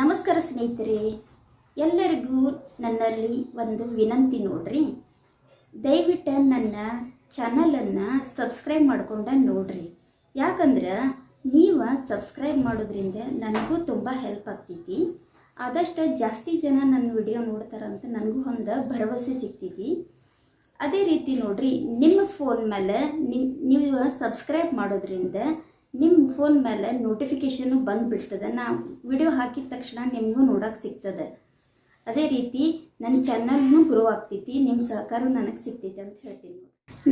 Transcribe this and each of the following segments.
ನಮಸ್ಕಾರ ಸ್ನೇಹಿತರೆ, ಎಲ್ಲರಿಗೂ ನನ್ನಲ್ಲಿ ಒಂದು ವಿನಂತಿ ನೋಡ್ರಿ. ದಯವಿಟ್ಟು ನನ್ನ ಚಾನಲನ್ನು ಸಬ್ಸ್ಕ್ರೈಬ್ ಮಾಡ್ಕೊಂಡು ನೋಡ್ರಿ. ಯಾಕಂದ್ರೆ ನೀವು ಸಬ್ಸ್ಕ್ರೈಬ್ ಮಾಡೋದ್ರಿಂದ ನನಗೂ ತುಂಬ ಹೆಲ್ಪ್ ಆಗ್ತೈತಿ. ಆದಷ್ಟು ಜಾಸ್ತಿ ಜನ ನನ್ನ ವಿಡಿಯೋ ನೋಡ್ತಾರಂತ ನನಗೂ ಒಂದು ಭರವಸೆ ಸಿಗ್ತೈತಿ. ಅದೇ ರೀತಿ ನೋಡ್ರಿ, ನಿಮ್ಮ ಫೋನ್ ಮೇಲೆ ನಿಮ್ಮ ನೀವು ಸಬ್ಸ್ಕ್ರೈಬ್ ಮಾಡೋದ್ರಿಂದ ನಿಮ್ಮ ಫೋನ್ ಮೇಲೆ ನೋಟಿಫಿಕೇಷನು ಬಂದುಬಿಡ್ತದೆ. ನಾ ವಿಡಿಯೋ ಹಾಕಿದ ತಕ್ಷಣ ನಿಮಗೂ ನೋಡೋಕೆ ಸಿಗ್ತದೆ. ಅದೇ ರೀತಿ ನನ್ನ ಚಾನಲ್ನು ಗ್ರೋ ಆಗ್ತೈತಿ ನಿಮ್ಮ ಸಹಕಾರ ನನಗೆ ಸಿಗ್ತೈತಿ ಅಂತ ಹೇಳ್ತೀನಿ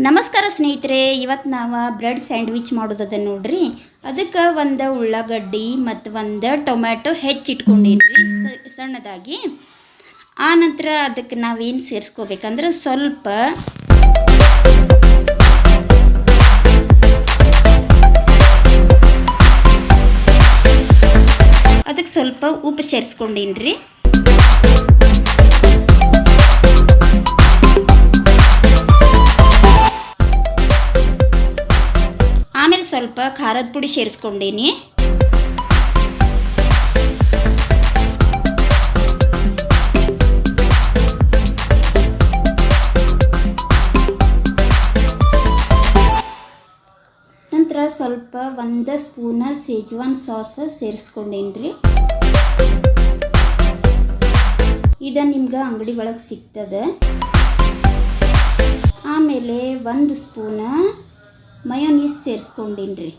ನಮಸ್ಕಾರ ಸ್ನೇಹಿತರೆ ಇವತ್ತು ನಾವು ಬ್ರೆಡ್ ಸ್ಯಾಂಡ್ವಿಚ್ ಮಾಡೋದದ ನೋಡ್ರಿ. ಅದಕ್ಕೆ ಒಂದು ಉಳ್ಳಾಗಡ್ಡಿ ಮತ್ತು ಒಂದು ಟೊಮ್ಯಾಟೊ ಹೆಚ್ಚಿಟ್ಕೊಂಡೀನಿ ರೀ ಸಣ್ಣದಾಗಿ. ಆ ನಂತರ ಅದಕ್ಕೆ ನಾವೇನು ಸೇರಿಸ್ಕೋಬೇಕಂದ್ರೆ ಸ್ವಲ್ಪ ಅದಕ್ಕೆ ಸ್ವಲ್ಪ ಉಪ್ಪು ಸೇರಿಸ್ಕೊಂಡೀನಿ ರೀ ಆಮೇಲೆ ಸ್ವಲ್ಪ ಖಾರದ ಪುಡಿ ಸೇರಿಸ್ಕೊಂಡೀನಿ. ನಂತರ ಸ್ವಲ್ಪ ಒಂದು ಸ್ಪೂನ ಸೇಜ್ವಾನ್ ಸಾಸ್ ಸೇರಿಸ್ಕೊಂಡೇನಿ ರೀ ಇದು ನಿಮ್ಗೆ ಅಂಗಡಿ ಒಳಗೆ ಸಿಗ್ತದೆ. ಆಮೇಲೆ ಒಂದು ಸ್ಪೂನ ಮಯೋನೀಸ್ ಸೇರಿಸ್ಕೊಂಡೇನ್ರಿ.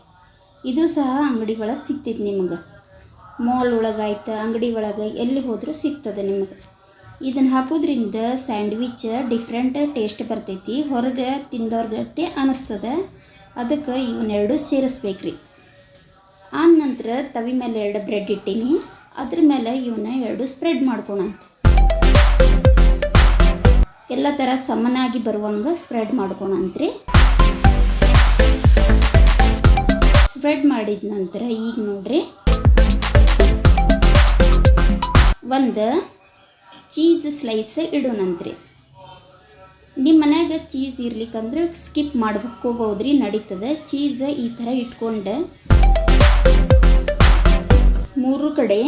ಇದು ಸಹ ಅಂಗಡಿ ಒಳಗೆ ಸಿಗ್ತೈತೆ ನಿಮ್ಗೆ. ಮಾಲ್ ಒಳಗಾಯ್ತು ಅಂಗಡಿ ಒಳಗೆ ಎಲ್ಲಿ ಹೋದರೂ ಸಿಗ್ತದೆ ನಿಮಗೆ. ಇದನ್ನು ಹಾಕೋದ್ರಿಂದ ಸ್ಯಾಂಡ್ವಿಚ್ ಡಿಫ್ರೆಂಟ್ ಟೇಸ್ಟ್ ಬರ್ತೈತಿ, ಹೊರಗೆ ತಿಂದವ್ರಿಗೆ ಅನಿಸ್ತದೆ. ಅದಕ್ಕೆ ಇವನ್ನೆರಡು ಸೇರಿಸ್ಬೇಕ್ರಿ. ಆದ ನಂತರ ತವಿ ಮೇಲೆ ಎರಡು ಬ್ರೆಡ್ ಇಟ್ಟೀನಿ. ಅದ್ರ ಮೇಲೆ ಇವನ್ನ ಎರಡು ಸ್ಪ್ರೆಡ್ ಮಾಡ್ಕೊಳಂತ ಎಲ್ಲ ಥರ ಸಮನಾಗಿ ಬರುವಂಗೆ ಸ್ಪ್ರೆಡ್ ಮಾಡ್ಕೊಳಂತ್ರಿ ಸ್ಪ್ರೆಡ್ ಮಾಡಿದ ನಂತರ ಈಗ ನೋಡ್ರಿ. ಒಂದು ಚೀಸ್ ಸ್ಲೈಸ್ ಇಡೋಣಂತ್ರಿ. ನಿಮ್ಮ ಮನೆಯಾಗ ಚೀಸ್ ಇರ್ಲಿಕ್ಕಂದ್ರೆ ಸ್ಕಿಪ್ ಮಾಡ್ಕೋಬೋದ್ರಿ ನಡೀತದೆ. ಚೀಸ್ ಈ ಥರ ಇಟ್ಕೊಂಡು ಮೂರು ಕಡೆ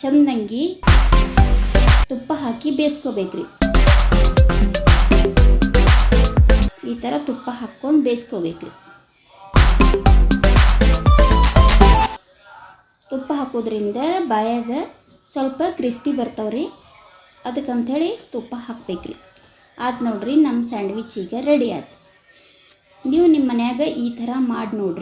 ಚಂದಂಗಿ ತುಪ್ಪ ಹಾಕಿ ಬೇಯಿಸ್ಕೋಬೇಕ್ರಿ. ಈ ಥರ ತುಪ್ಪ ಹಾಕ್ಕೊಂಡು ಬೇಯಿಸ್ಕೋಬೇಕ್ರಿ. ತುಪ್ಪ ಹಾಕೋದ್ರಿಂದ ಬಾಯಾಗ ಸ್ವಲ್ಪ ಕ್ರಿಸ್ಪಿ ಬರ್ತಾವ್ರಿ. ಅದಕ್ಕಂಥೇಳಿ ತುಪ್ಪ ಹಾಕ್ಬೇಕ್ರಿ. ಆತು ನೋಡ್ರಿ ನಮ್ಮ ಸ್ಯಾಂಡ್ವಿಚ್ ಈಗ ರೆಡಿ ಆಯ್ತು ನೀವು ನಿಮ್ಮ ಮನ್ಯಾಗ ಈ ಥರ ಮಾಡಿ ನೋಡ್ರಿ.